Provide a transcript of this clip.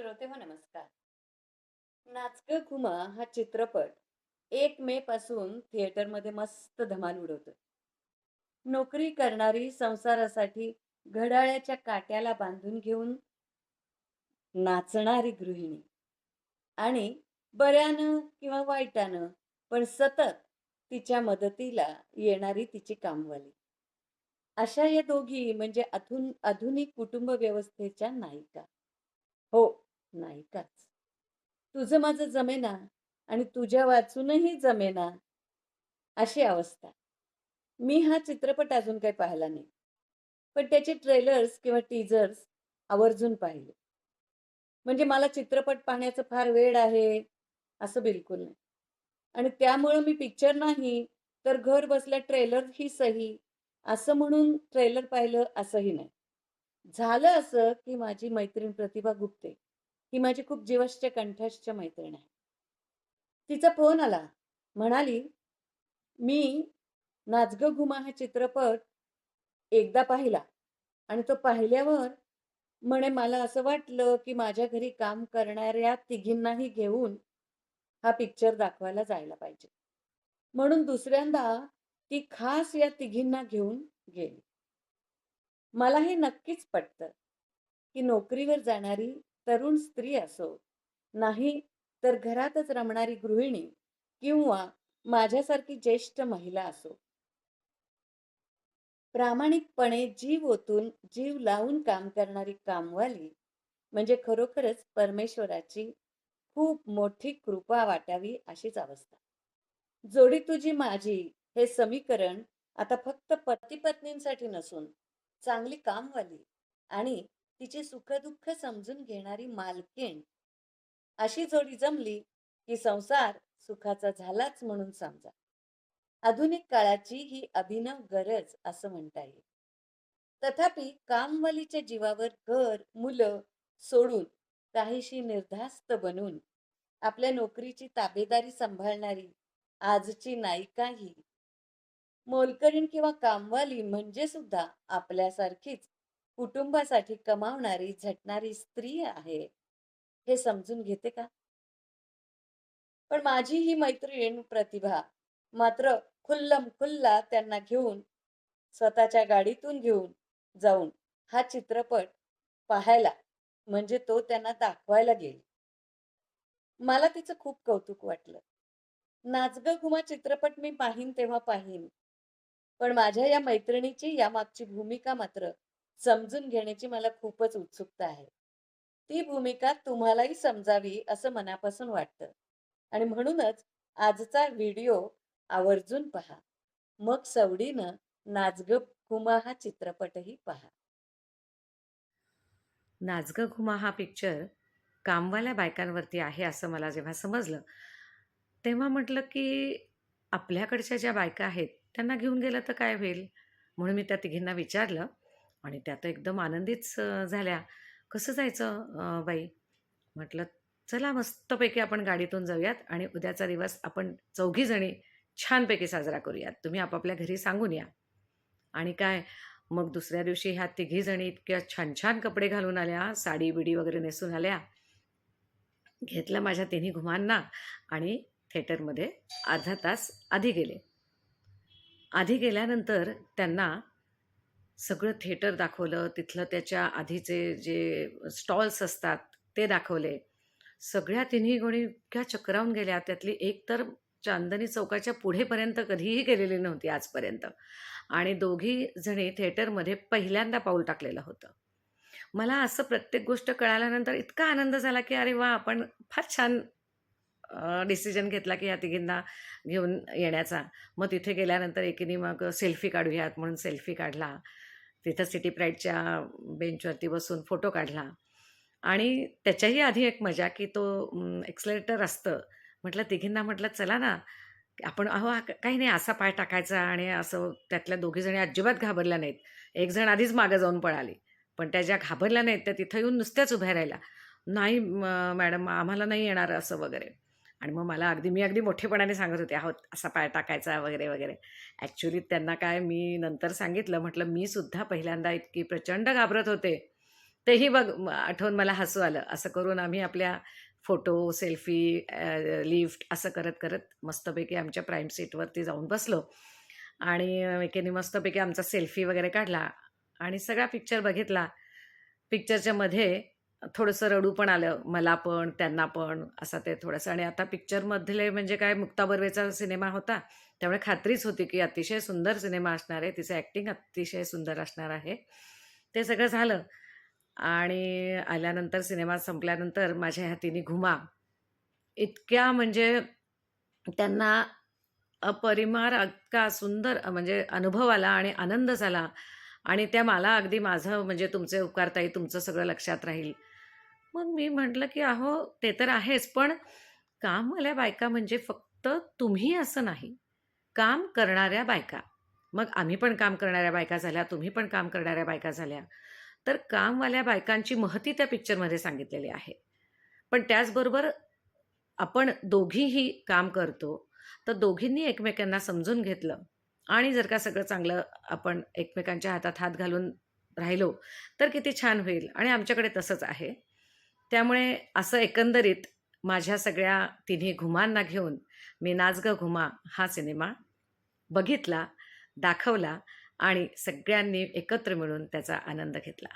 श्रोते हो नमस्कार. नाचक घुमा हा चित्रपट एक मे पासून थिएटरमध्ये मस्त धमाल उडवतो नोकरी करणारी संसारासाठी घड्याळ्याच्या काट्याला बांधून घेऊन नाचणारी गृहिणी. आणि बऱ्यानं किंवा वाईटानं पण सतत तिच्या मदतीला येणारी तिची कामवाली. अशा या दोघी म्हणजे अधुन आधुनिक कुटुंब व्यवस्थेच्या नायिका. हो नायिकाच तुझं माझं जमेना आणि तुझ्या वाचूनही जमेना अशी अवस्था. मी हा चित्रपट अजून काही पाहिला नाही. पण त्याचे ट्रेलर्स किंवा टीजर्स आवर्जून पाहिले. म्हणजे मला चित्रपट पाहण्याचं फार वेळ आहे असं बिलकुल नाही. आणि त्यामुळं मी पिक्चर नाही तर घर बसल्या ट्रेलर ही सही असं म्हणून ट्रेलर पाहिलं असंही नाही. झालं असं की माझी मैत्रीण प्रतिभा गुप्ते ही माझी खूप जीवश्च कंठश्च मैत्रीण आहे. तिचा फोन आला. म्हणाली मी नाचग घुमा हा चित्रपट एकदा पाहिला आणि तो पाहिल्यावर म्हणे मला असं वाटलं की माझ्या घरी काम करणाऱ्या तिघींनाही घेऊन हा पिक्चर दाखवायला जायला पाहिजे. म्हणून दुसऱ्यांदा ती खास या तिघींना घेऊन गेली. मला हे नक्कीच पटतं की नोकरीवर जाणारी तरुण स्त्री असो नाही तर घरातच रमणारी गृहिणी किंवा माझ्यासारखी ज्येष्ठ महिला असो. प्रामाणिकपणे जीव ओतून जीव लावून काम करणारी कामवाली म्हणजे खरोखरच परमेश्वराची खूप मोठी कृपा वाटावी अशीच अवस्था. जोडी तुझी माझी हे समीकरण आता फक्त पती पत्नींसाठी नसून चांगली कामवाली आणि तिचे सुखदुःख समजून घेणारी मालकीण. अशी जोडी जमली की संसार सुखाचा झालाच म्हणून समजा. आधुनिक काळाची ही अभिनव गरज असं म्हणता येईल. तथापि कामवालीच्या जीवावर घर मुलं सोडून काहीशी निर्धास्त बनून आपल्या नोकरीची ताबेदारी सांभाळणारी आजची नायिका ही. मोलकरीण किंवा कामवाली म्हणजे सुद्धा आपल्यासारखीच कुटुंबासाठी कमावणारी झटणारी स्त्री आहे हे समजून घेते का? पण माझी ही मैत्रीण प्रतिभा मात्र खुल्लम खुल्ला त्यांना घेऊन स्वतःच्या गाडीतून घेऊन जाऊन हा चित्रपट पाहायला म्हणजे तो त्यांना दाखवायला गेली. मला तिचं खूप कौतुक वाटलं. नाचग घुमा चित्रपट मी पाहीन तेव्हा पाहीन. पण माझ्या या मैत्रिणीची यामागची भूमिका मात्र समजून घेण्याची मला खूपच उत्सुकता आहे. ती भूमिका तुम्हालाही समजावी असं मनापासून वाटतं. आणि म्हणूनच आजचा व्हिडिओ आवर्जून पहा. मग सवडीनं नाचग घुमा हा चित्रपटही पहा. नाचग घुमा हा पिक्चर कामवाल्या बायकांवरती आहे असं मला जेव्हा समजलं तेव्हा म्हटलं की आपल्याकडच्या ज्या बायका आहेत त्यांना घेऊन गेलं तर काय होईल? म्हणून मी त्या तिघींना विचारलं आणि त्या तर एकदम आनंदीच झाल्या. कसं जायचं बाई? म्हटलं चला मस्तपैकी आपण गाडीतून जाऊयात आणि उद्याचा दिवस आपण चौघीजणी छानपैकी साजरा करूयात. तुम्ही आपापल्या घरी सांगून या. आणि काय? मग दुसऱ्या दिवशी ह्या तिघीजणी इतक्या छान छान कपडे घालून आल्या साडी बिडी वगैरे नेसून आल्या. घेतलं माझ्या तिन्ही घुमांना आणि थिएटरमध्ये अर्धा तास आधी गेले. आधी गेल्यानंतर त्यांना सगळं थिएटर दाखवलं तिथलं त्याच्या आधीचे जे स्टॉल्स असतात ते दाखवले. सगळ्या तिन्ही गोणी इतक्या चक्रावून गेल्या त्यातली एक तर चांदनी चौकाच्या पुढेपर्यंत कधीही गेलेली नव्हती आजपर्यंत. आणि दोघी जणी थिएटरमध्ये पहिल्यांदा पाऊल टाकलेलं होतं. मला असं प्रत्येक गोष्ट कळाल्यानंतर इतका आनंद झाला की अरे वा आपण फार छान डिसिजन घेतला की या तिघींना घेऊन येण्याचा. मग तिथे गेल्यानंतर एकीने मग सेल्फी काढूयात म्हणून सेल्फी काढला. तिथं सिटी प्राईडच्या बेंचवरती बसून फोटो काढला. आणि त्याच्याही आधी एक मजा की तो एक्सलेटर असतं. म्हटलं तिघींना म्हटलं चला ना आपण अहो काही नाही असा पाय टाकायचा आणि असं त्यातल्या दोघीजणी अजिबात घाबरल्या नाहीत. एक जण आधीच मागं जाऊन पळाली. पण त्या ज्या घाबरल्या नाहीत त्या तिथं येऊन नुसत्याच उभ्या राहिल्या. नाही मॅडम आम्हाला नाही येणार असं वगैरे. आणि मग मला अगदी मी अगदी मोठेपणाने सांगत होते आहोत असा पाय टाकायचा वगैरे वगैरे ॲक्च्युली त्यांना काय मी नंतर सांगितलं म्हटलं मी सुद्धा पहिल्यांदा इतकी प्रचंड घाबरत होते तेही बघ आठवून मला हसू आलं. असं करून आम्ही आपल्या फोटो, सेल्फी, लिफ्ट असं करत-करत मस्तपैकी आमच्या प्राईम सीटवरती जाऊन बसलो आणि एकेने मस्तपैकी आमचा सेल्फी वगैरे काढला आणि सगळा पिक्चर बघितला. पिक्चरच्या मध्ये थोडंसं रडू पण आलं. मला पण, त्यांना पण असं ते थोडंसं आणि आता पिक्चरमधले म्हणजे काय मुक्ता बर्वेचा सिनेमा होता. त्यामुळे खात्रीच होती, की अतिशय सुंदर सिनेमा असणार आहे. तिचं ॲक्टिंग अतिशय सुंदर असणार आहे. ते सगळं झालं आणि आल्यानंतर सिनेमा संपल्यानंतर माझ्या ह्या घुमा इतक्या म्हणजे त्यांना अपरिमार इतका सुंदर म्हणजे अनुभव आला आणि आनंद झाला आणि त्या मला अगदी माझं म्हणजे तुमचे उपकारताई तुमचं सगळं लक्षात राहील. मग मी म्हटलं, की "अहो ते तर आहेच, पण कामवाल्या बायका म्हणजे फक्त तुम्ही असं नाही, काम करणाऱ्या बायका. मग आम्ही पण काम करणाऱ्या बायका झाल्या, तुम्ही पण काम करणाऱ्या बायका झाल्या. तर कामवाल्या बायकांची महती त्या पिक्चरमध्ये सांगितलेली आहे. पण त्याचबरोबर आपण दोघीही काम करतो, तर दोघींनी एकमेकांना समजून घेतलं आणि जर का सगळं चांगलं आपण एकमेकांच्या हातात हात घालून राहिलो, तर किती छान होईल आणि आमच्याकडे तसंच आहे. त्यामुळे असं एकंदरीत माझ्या सगळ्या तिन्ही घुमांना घेऊन मी नाच घुमा हा सिनेमा बघितला, दाखवला आणि सगळ्यांनी एकत्र मिळून त्याचा आनंद घेतला.